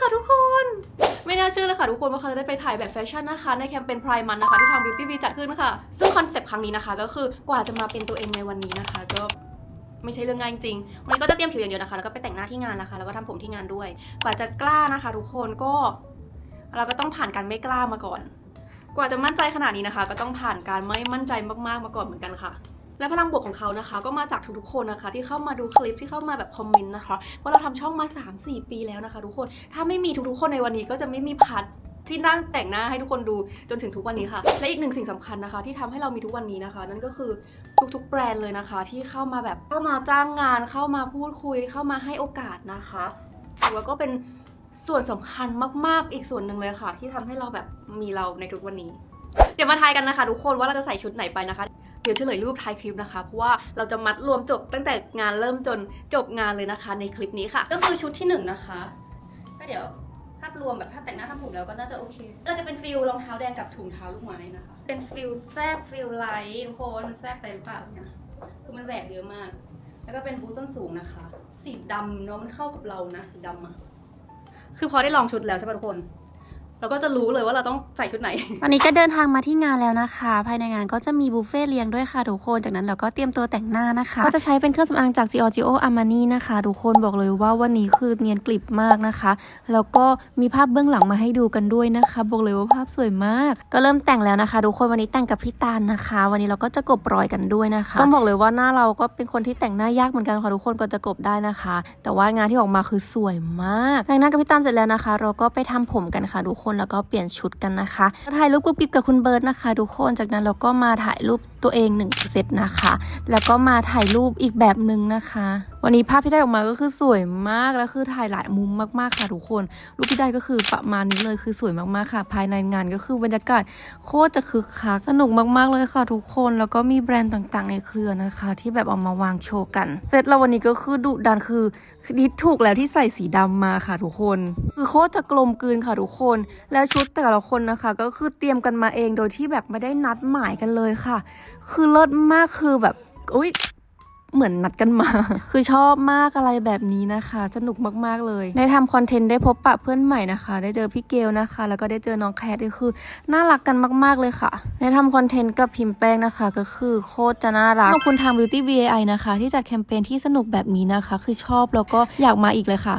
ค่ะทุกคน ไม่น่าเชื่อเลยค่ะทุกคนว่าเขาจะได้ไปถ่ายแบบแฟชั่นนะคะในแคมเปญพรายมันนะคะที่ทาง Beauty V จัดขึ้นค่ะ ซึ่งคอนเซปต์ครั้งนี้นะคะก็คือกว่าจะมาเป็นตัวเองในวันนี้นะคะ ก็ไม่ใช่เรื่องง่ายจริง วันนี้ก็จะเตรียมผิวอย่างเดียวนะคะ แล้วก็ไปแต่งหน้าที่งานนะคะ แล้วก็ทำผมที่งานด้วย กว่าจะกล้านะคะ ทุกคนก็ เราก็ต้องผ่านการไม่กล้ามาก่อน กว่าจะมั่นใจขนาดนี้นะคะ ก็ต้องผ่านการไม่มั่นใจมากๆมาก่อนเหมือนกันค่ะ และพลังบวกของเขานะคะ ก็มาจากทุกๆคนนะคะ ที่เข้ามาดูคลิปที่เข้ามาแบบคอมเมนต์นะคะว่าเราทำช่องมา 3-4 ปีแล้วนะคะ ทุกคนถ้าไม่มีทุกๆคนในวันนี้ก็จะไม่มีพัดที่นั่งแต่งหน้าให้ทุกคนดูจนถึงทุกวันนี้ค่ะ และอีกหนึ่งสิ่งสำคัญนะคะ ที่ทำให้เรามีทุกวันนี้นะคะ นั่นก็คือทุกๆแบรนด์เลยนะคะ ที่เข้ามาแบบเข้ามาจ้างงาน เข้ามาพูดคุย เข้ามาให้โอกาสนะคะถือว่าก็เป็นส่วนสำคัญมากๆ อีกส่วนหนึ่งเลยค่ะ ที่ทำให้เราแบบมีเราในทุกวันนี้ เดี๋ยวมาทายกันนะคะ ทุกคนว่าเราจะใส่ชุดไหนไปนะคะ เดี๋ยวเฉลยรูปท้ายคลิปนะคะ เพราะว่าเราจะมัดรวมจบตั้งแต่งานเริ่มจนจบงานเลยนะคะ ในคลิปนี้ค่ะ ก็คือชุดที่หนึ่งนะคะก็เดี๋ยวภาพรวมแบบถ้าแต่งหน้าทำผมแล้วก็น่าจะโอเค ก็จะเป็นฟิลรองเท้าแดงกับถุงเท้าลูกไม้นะคะ เป็นฟิลแซบฟิลไลท์ทุกคนแซบไปหรือเปล่าเนี่ยคือมันแหวกเยอะมาก แล้วก็เป็นบูทส้นสูงนะคะ สีดำเนาะมันเข้ากับเรานะ สีดำอะคือพอได้ลองชุดแล้วใช่ปะทุกคน เราก็จะรู้เลยว่าเราต้องใส่ชุดไหน ตอนนี้ก็เดินทางมาที่งานแล้วนะคะ ภายในงานก็จะมีบุฟเฟ่ต์เลี้ยงด้วยค่ะทุกคน จากนั้นเราก็เตรียมตัวแต่งหน้านะคะ ก็จะใช้เป็นเครื่องสำอางจาก Giorgio Armani นะคะทุกคนบอกเลยว่าวันนี้คือเนียนกลิบมากนะคะ แล้วก็มีภาพเบื้องหลังมาให้ดูกันด้วยนะคะ บอกเลยว่าภาพสวยมาก ก็เริ่มแต่งแล้วนะคะทุกคนวันนี้แต่งกับพี่ตาลนะคะ วันนี้เราก็จะกบรอยกันด้วยนะคะต้องบอกเลยว่าหน้าเราก็เป็นคนที่แต่งหน้ายากเหมือนกันค่ะทุกคนก็จะกบได้นะคะ แต่ว่างานที่ออกมาคือสวยมากแต่งหน้ากับพี่ตาลเสร็จแล้วนะคะ เราก็ไปทำผมกันค่ะทุกคนแล้วก็เปลี่ยนชุดกันนะคะถ่ายรูปกุ๊บกิ๊บกับคุณเบิร์ดนะคะ ทุกคนจากนั้นเราก็มาถ่ายรูป ตัวเองหนึ่งเซตนะคะ แล้วก็มาถ่ายรูปอีกแบบหนึ่งนะคะ วันนี้ภาพที่ได้ออกมาก็คือสวยมาก แล้วคือถ่ายหลายมุมมากๆค่ะทุกคน รูปที่ได้ก็คือประมาณนี้เลยคือสวยมากๆค่ะ ภายในงานก็คือบรรยากาศโคตรจะคึกคักสนุกมากๆเลยค่ะทุกคน แล้วก็มีแบรนด์ต่างๆ ในเครือนะคะ ที่แบบเอามาวางโชว์กัน เซตเราวันนี้ก็คือดุดันคือดิดถูกแล้วที่ใส่สีดำมาค่ะทุกคน คือโคตรจะกลมกลืนค่ะทุกคน แล้วชุดแต่ละคนนะคะ ก็คือเตรียมกันมาเองโดยที่แบบไม่ได้นัดหมายกันเลยค่ะคือเลิศมากคือแบบอุ้ยเหมือนนัดกันมา คือชอบมากอะไรแบบนี้นะคะ สนุกมากๆเลย ได้ทำคอนเทนต์ได้พบปะเพื่อนใหม่นะคะ ได้เจอพี่เกลนะคะ แล้วก็ได้เจอน้องแคทก็คือ น่ารักกันมาก ๆเลยค่ะ ได้ทำคอนเทนต์กับพิมพ์แป้งนะคะ ก็คือโคตรจะน่ารัก ขอบคุณทาง Beauty VAI นะคะ ที่จัดแคมเปญที่สนุกแบบนี้นะคะ คือชอบแล้วก็อยากมาอีกเลยค่ะ